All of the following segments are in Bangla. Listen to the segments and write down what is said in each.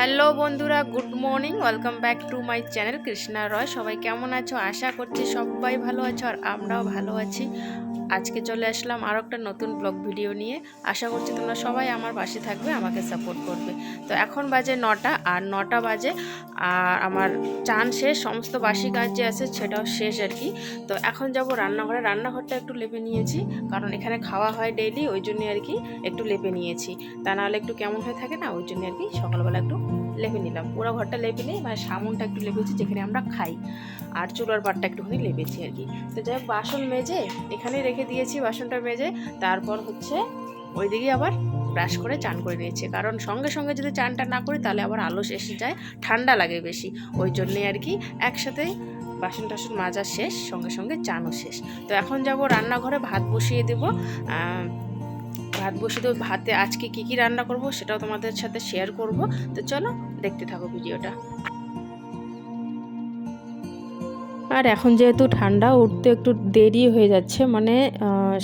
হ্যালো বন্ধুরা, good morning, welcome back to my channel Krishna Roy. সবাই কেমন আছো? আশা করছি সবাই ভালো আছো আর আমরাও ভালো আছি। আজকে চলে আসলাম আরও একটা নতুন ব্লগ ভিডিও নিয়ে। আশা করছি তোমরা সবাই আমার পাশে থাকবে, আমাকে সাপোর্ট করবে। তো এখন বাজে নটা, আর নটা বাজে, আর আমার চান শেষ, সমস্ত বাসি কাজ যে আছে সেটাও শেষ আর কি। তো এখন যাব রান্নাঘরে, রান্নাঘরটা একটু লেপে নিয়েছি, কারণ এখানে খাওয়া হয় ডেইলি ওই জন্য আর কি একটু লেপে নিয়েছি। তা নাহলে একটু কেমন হয়ে থাকে না, ওই জন্য আর কি সকালবেলা একটু লেপে নিলাম। পুরো ঘরটা লেপে নিই মানে সামনটা একটু লেপেছি যেখানে আমরা খাই। আর চুলার পাটটা একটুখানি লেপেছি আর কি। তো যাই হোক, বাসন মেজে এখানেই রেখে দিয়েছি বাসনটা মেজে। তারপর হচ্ছে ওইদিকে আবার ব্রাশ করে চান করে নিয়েছি। কারণ সঙ্গে সঙ্গে যদি চানটা না করি তাহলে আবার আলস এসে যায়, ঠান্ডা লাগে বেশি। ওই জন্যে আর কি একসাথে বাসন টাসন মাজা শেষ, সঙ্গে সঙ্গে চানও শেষ। তো এখন যাব রান্নাঘরে, ভাত বসিয়ে দেবো। ভাত বসিয়ে দেবো। ভাতে আজকে কি কি রান্না করব সেটাও তোমাদের সাথে শেয়ার করব। তো চলো দেখতে থাকো ভিডিওটা। আর এখন যেহেতু ঠান্ডা, উঠতে একটু দেরি হয়ে যাচ্ছে মানে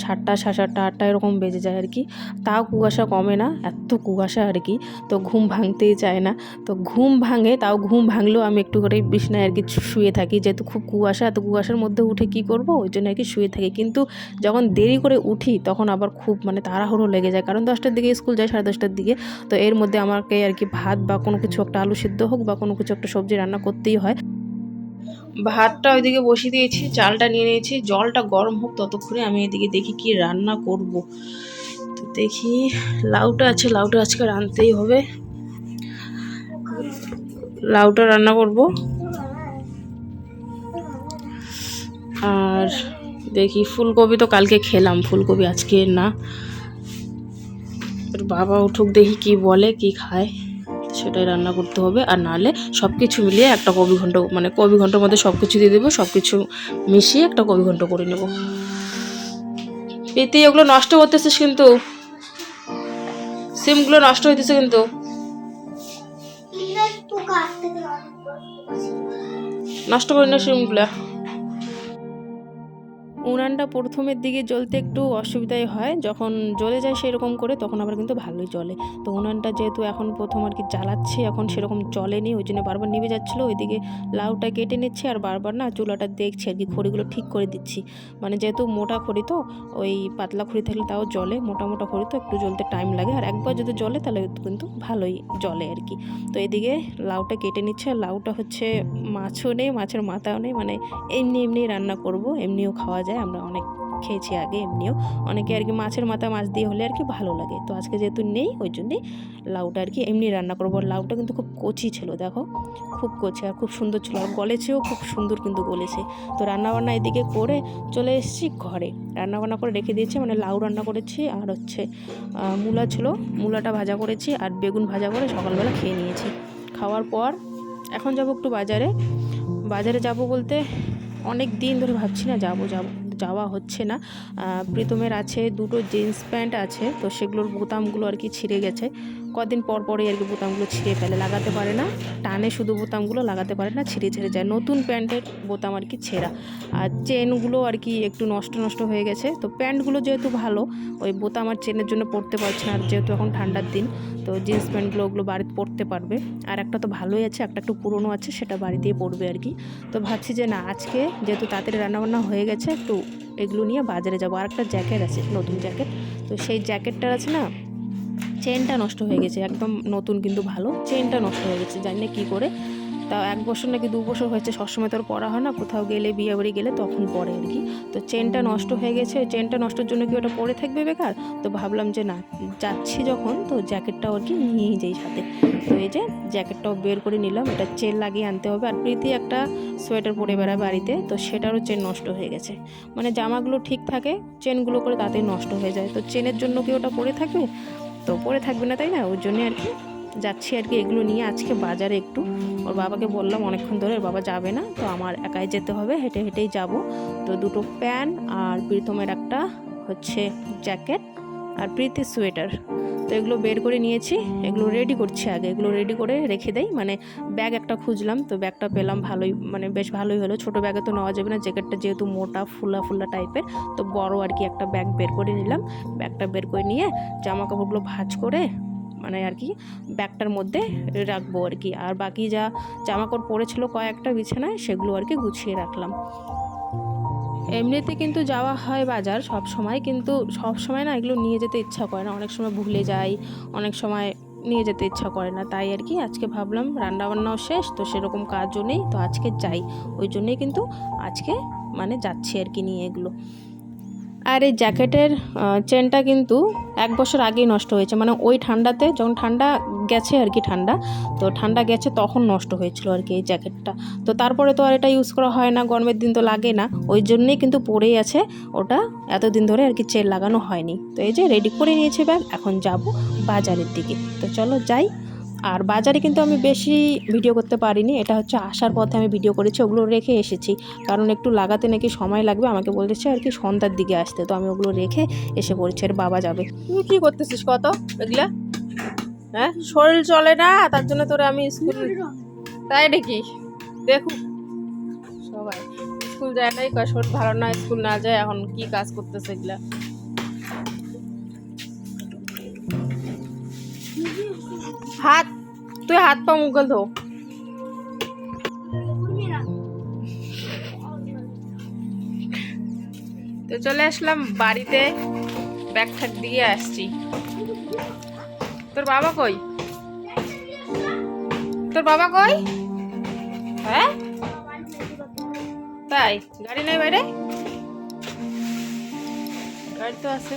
সাতটা, সাড়ে সাতটা, আটটা এরকম বেজে যায় আর কি। তাও কুয়াশা কমে না, এত কুয়াশা আর কি, তো ঘুম ভাঙতেই চায় না। তো ঘুম ভাঙে, তাও ঘুম ভাঙলেও আমি একটু করে বিছনায় আর কি শুয়ে থাকি, যেহেতু খুব কুয়াশা তো কুয়াশার মধ্যে উঠে কি করব? ওই জন্য আর কি শুয়ে থাকি। কিন্তু যখন দেরি করে উঠি, তখন আবার খুব মানে তাড়াহুড়ো লেগে যায়। কারণ দশটার দিকে স্কুল যায়, সাড়ে দশটার দিকে, তো এর মধ্যে আমাকে আর কি ভাত বা কোনো কিছু একটা আলু সিদ্ধ হোক বা কোনো কিছু একটা সবজি রান্না করতেই হয়। ভাতটা ওইদিকে বসিয়ে দিয়েছি, চালটা নিয়ে নিয়েছি, জলটা গরম হোক ততক্ষণে আমি এদিকে দেখি কি রান্না করব। তো দেখি, লাউটা আছে, লাউটা আজকে রাঁধতেই হবে। লাউটা রান্না করব। আর দেখি, ফুলকপি তো কালকে খেলাম, ফুলকপি আজকে না। বাবা উঠুক দেখি কি বলে, কি খায়। সেটাই রান্না করতে হবে। আর নাহলে সব কিছু মিলিয়ে একটা কবি ঘন্ট মানে কবি ঘণ্টার মধ্যে সব কিছু দিয়ে দেবো সব কিছু মিশিয়ে একটা কবি ঘন্ট করে নেব। পেতে ওগুলো নষ্ট করতেছিস কিন্তু। সিমগুলো নষ্ট হইতেছে কিন্তু। নষ্ট করি না সিমগুলো। উনানটা প্রথমের দিকে জ্বলতে একটু অসুবিধাই হয়। যখন জ্বলে যায় সেরকম করে, তখন আবার কিন্তু ভালোই জ্বলে। তো উনানটা যেহেতু এখন প্রথম আর কি জ্বালাচ্ছি এখন সেরকম জ্বলেনি, ওই জন্য বারবার নিভে যাচ্ছিল। ওইদিকে লাউটা কেটে নিচ্ছে আর বারবার না চুলাটা দেখছি আর কি, খড়িগুলো ঠিক করে দিচ্ছি। মানে যেহেতু মোটা খড়ি তো, ওই পাতলা খড়ি থাকলে তাও জলে মোটা মোটা খড়ি তো একটু জ্বলতে টাইম লাগে। আর একবার যদি জ্বলে তাহলে কিন্তু ভালোই জলে আর কি। তো এদিকে লাউটা কেটে নিচ্ছে আর লাউটা হচ্ছে মাছও নেই, মাছের মাথাও নেই মানে এমনি এমনি রান্না করব, এমনিও খাওয়া যায়। আমরা অনেক খেয়েছি আগে এমনিও। অনেকে আর কি মাছের মাথা মাছ দিয়ে হলে আর কি ভালো লাগে। তো আজকে যেহেতু নেই, ওই জন্যই লাউটা আর কি এমনি রান্না করব। লাউটা কিন্তু খুব কচি ছিল, দেখো। খুব কচি আর খুব সুন্দর ছিল। আর গলেছেও খুব সুন্দর কিন্তু গলেছে। তো রান্নাবান্না এদিকে করে চলে এসেছি ঘরে। রান্নাবান্না করে রেখে দিয়েছি মানে লাউ রান্না করেছি আর হচ্ছে মূলা ছিল। মূলাটা ভাজা করেছি আর বেগুন ভাজা করে সকালবেলা খেয়ে নিয়েছি। খাওয়ার পর এখন যাব একটু বাজারে। বাজারে যাব বলতে অনেক দিন ধরে ভাবছি না যাব, যাব। যাওয়া হচ্ছে না। প্রীতমের আছে দুটো জিন্স প্যান্ট আছে, তো সেগুলোর বোতামগুলো আর কি ছিঁড়ে গেছে। কদিন পর পরেই আর কি বোতামগুলো ছিঁড়ে ফেলে, লাগাতে পারে না। টানে শুধু বোতামগুলো, লাগাতে পারে না, ছিঁড়ে ছিঁড়ে যায়। নতুন প্যান্টের বোতাম আর কি ছেঁড়া। আর চেনগুলো আর কি একটু নষ্ট নষ্ট হয়ে গেছে। তো প্যান্টগুলো যেহেতু ভালো, ওই বোতাম আর চেনের জন্য পরতে পারছে না। আর যেহেতু এখন ঠান্ডার দিন, তো জিন্স প্যান্টগুলো ওগুলো বাড়িতে পরতে পারবে। আর একটা তো ভালোই আছে, একটা একটু পুরনো আছে, সেটা বাড়িতেই পরবে আর কি। তো ভাবছি যে না, আজকে যেহেতু তাড়াতাড়ি রান্নাবান্না হয়ে গেছে, একটু এগুলো নিয়ে বাজারে যাব। আর একটা জ্যাকেট আছে, নতুন জ্যাকেট। তো সেই জ্যাকেটটার আছে না চেনটা নষ্ট হয়ে গেছে, একদম নতুন কিন্তু ভালো চেনটা নষ্ট হয়ে গেছে, জানি না কী করে। তা এক বছর নাকি দু বছর হয়েছে, সবসময় তো আর পরা হয় না, কোথাও গেলে, বিয়ে বাড়ি গেলে তখন পরে আর কি। তো চেনটা নষ্ট হয়ে গেছে চেনটা নষ্টের জন্য কি ওটা পরে থাকবে বেকার? তো ভাবলাম যে না, যাচ্ছি যখন, তো জ্যাকেটটাও আর কি নিয়েই যাই সাথে। তো এই যে জ্যাকেটটাও বের করে নিলাম, এটা চেন লাগিয়ে আনতে হবে। আর প্রীতি একটা সোয়েটার পরে বেড়ায় বাড়িতে, তো সেটারও চেন নষ্ট হয়ে গেছে। মানে জামাগুলো ঠিক থাকে চেনগুলো করে তাতে নষ্ট হয়ে যায়। তো চেনের জন্য কি ওটা পরে থাকবে? তো পরে থাকবে না, তাই না? ওর জন্যে আর কি যাচ্ছি আর কি এগুলো নিয়ে আজকে বাজারে একটু। ওর বাবাকে বললাম অনেকক্ষণ ধরে বাবা যাবে না, তো আমার একাই যেতে হবে, হেঁটে হেঁটেই যাব। তো দুটো প্যান্ট আর প্রীতমের একটা হচ্ছে জ্যাকেট। আর প্রীতির সোয়েটার। তো এগুলো বের করে নিয়েছি, এগুলো রেডি করছি আগে। এগুলো রেডি করে রেখে দেই মানে ব্যাগ একটা খুঁজলাম, তো ব্যাগটা পেলাম ভালোই মানে বেশ ভালোই হলো। ছোটো ব্যাগে তো নেওয়া যাবে না জ্যাকেটটা যেহেতু মোটা, ফুলা ফুলা টাইপের তো বড় আর কি একটা ব্যাগ বের করে নিলাম। ব্যাগটা বের করে নিয়ে জামা কাপড়গুলো ভাঁজ করে মানে আর কি ব্যাগটার মধ্যে রাখব আর কি। আর বাকি যা জামাকাপড় পরেছিল কয়েকটা বিছানায়, সেগুলো আর কি গুছিয়ে রাখলাম। এমনিতে কিন্তু যাওয়া হয় বাজার সব সময়, কিন্তু সব সময় না এগুলো নিয়ে যেতে ইচ্ছা করে না। অনেক সময় ভুলে যাই, অনেক সময় নিয়ে যেতে ইচ্ছা করে না। তাই আর কি আজকে ভাবলাম রান্নাবান্নাও শেষ, তো সেরকম কাজও নেই, তো আজকে যাই। ওই জন্যই কিন্তু আজকে মানে যাচ্ছি আর কি নিয়ে এগুলো। আর এই জ্যাকেটের চেনটা কিন্তু এক বছর আগেই নষ্ট হয়েছে। মানে ওই ঠান্ডাতে যখন ঠান্ডা গেছে আর কি ঠান্ডা, তো ঠান্ডা গেছে তখন নষ্ট হয়েছিল আর কি এই জ্যাকেটটা। তো তারপরে তো আর এটা ইউজ করা হয় না, গরমের দিন তো লাগে না। ওই জন্যই কিন্তু পড়েই আছে। ওটা এতদিন ধরে আর কি চেন লাগানো হয়নি। তো এই যে রেডি করে নিয়েছে ব্যাগ এখন যাব বাজারের দিকে। তো চলো যাই। আর বাজারে কিন্তু আমি বেশি ভিডিও করতে পারিনি। এটা হচ্ছে আসার পথে আমি ভিডিও করেছি, ওগুলো রেখে এসেছি। কারণ একটু লাগাতে নাকি সময় লাগবে, আমাকে বলেছে আর কি সন্ধ্যার দিকে আসতে। তো আমি ওগুলো রেখে এসে পড়েছি, আর বাবা যাবে। তুই কি করতেছিস কত? এগুলা? হ্যাঁ? শরীর চলে না, তার জন্য তোরে আমি স্কুল তাই নাকি? দেখুক সবাই স্কুল যায় নাই শরীর ভালো না স্কুল না যায়, এখন কি কাজ করতেছে এগুলা? হাত তুই হাত পা মুগল ধো। তো চলে আসলাম বাড়িতে, ব্যাগ ঠ্যাগ দিয়ে আসছি। তোর বাবা কই? তোর বাবা কই? হ্যাঁ? তাই, গাড়ি নেই বাইরে? গাড়ি তো আছে।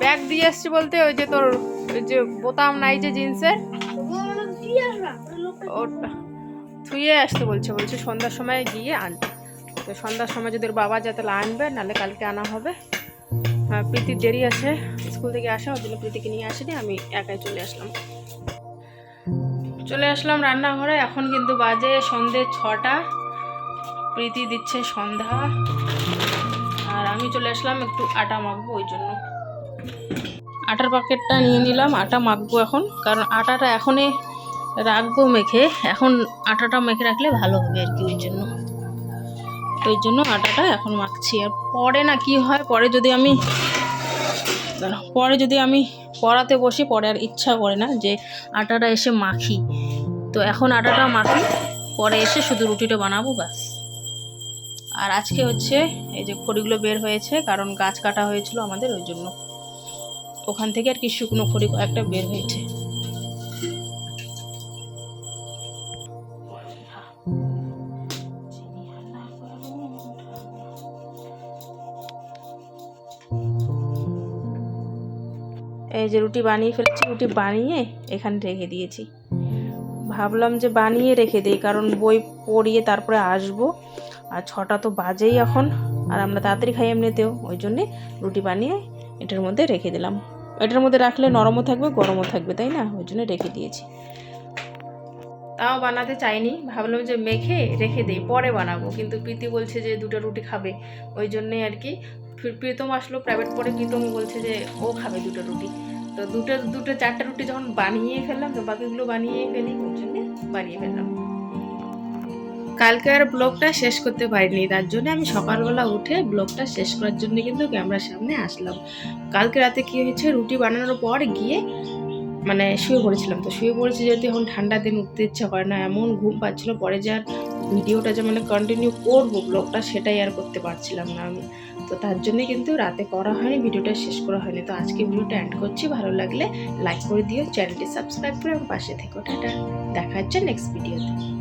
ব্যাগ দিয়ে আসছি বলতে ওই যে তোর, ওই যে বোতাম নাই যে জিন্সের? ওটা। আসতে বলছে বলছে সন্ধ্যার সময় গিয়ে আনতে তো সন্ধ্যার সময় যদি ওর বাবা যায় তাহলে আনবে, নাহলে কালকে আনা হবে। হ্যাঁ প্রীতির দেরি আছে, স্কুল থেকে আসা ওই জন্য প্রীতিকে নিয়ে আসেনি, আমি একাই চলে আসলাম। চলে আসলাম রান্নাঘরে, এখন কিন্তু বাজে সন্ধে ছটা। প্রীতি দিচ্ছে সন্ধ্যা। আর আমি চলে আসলাম একটু আটা মাখবো ওই জন্য। আটার প্যাকেটটা নিয়ে নিলাম, আটা মাখবো এখন, কারণ আটাটা এখনই রাখব মেখে। এখন আটাটা মেখে রাখলে ভালো হবে আর কি ওই জন্য। ওই জন্য আটাটা এখন মাখছি। আর পরে না কি হয়, পরে যদি আমি পরে যদি আমি পড়াতে বসি, পরে আর ইচ্ছা করে না যে আটাটা এসে মাখি। তো এখন আটাটা মাখি, পরে এসে শুধু রুটিটা বানাবো, ব্যাস। আর আজকে হচ্ছে এই যে খড়িগুলো বের হয়েছে, কারণ গাছ কাটা হয়েছিল আমাদের, ওই জন্য। ওখান থেকে আর কি শুকনো খড়ি একটা বের হয়েছে। এই যে রুটি বানিয়ে ফেলেছি, রুটি বানিয়ে এখানে রেখে দিয়েছি। ভাবলাম যে বানিয়ে রেখে দিই, কারণ বই পড়িয়ে তারপরে আসব। আর ছটা তো বাজেই এখন, আর আমরা তাড়াতাড়ি খাই এমনিতেও, ওই জন্যে রুটি বানিয়ে এটার মধ্যে রেখে দিলাম। এটার মধ্যে রাখলে নরমও থাকবে, গরমও থাকবে, তাই না? ওই জন্য রেখে দিয়েছি। তাও বানাতে চাইনি, ভাবলাম যে মেখে রেখে দিই, পরে বানাবো। কিন্তু প্রীতি বলছে যে দুটো রুটি খাবে, ওই জন্যই আর কি প্রীতম আসলো প্রাইভেট পড়ে প্রীতম বলছে যে ও খাবে দুটো রুটি। তো দুটো দুটো, চারটে রুটি যখন বানিয়ে ফেললাম, তো বাকিগুলো বানিয়ে ফেলি জন্যে বানিয়ে ফেললাম। কালকে আর ব্লগটা শেষ করতে পারিনি, তার জন্য আমি সকালবেলা উঠে ব্লগটা শেষ করার জন্য কিন্তু ক্যামেরার সামনে আসলাম। কালকে রাতে কি হয়েছে, রুটি বানানোর পর গিয়ে মানে শুয়ে পড়েছিলাম, তো শুয়ে পড়েছি যেহেতু এখন ঠান্ডা দিন, উঠতে ইচ্ছা করে না, এমন ঘুম পাচ্ছিল, পরে যে আর ভিডিওটা যে মানে কন্টিনিউ করব, ব্লগটা সেটাই আর করতে পারছিলাম না আমি। তো তার জন্য কিন্তু রাতে করা হয়নি, ভিডিওটা শেষ করা হয়নি। তো আজকে ভিডিওটা এন্ড করছি। ভালো লাগলে লাইক করে দিও, চ্যানেলটি সাবস্ক্রাইব করে আমার পাশে থেকো। টাটা। দেখা হচ্ছে নেক্সট ভিডিওতে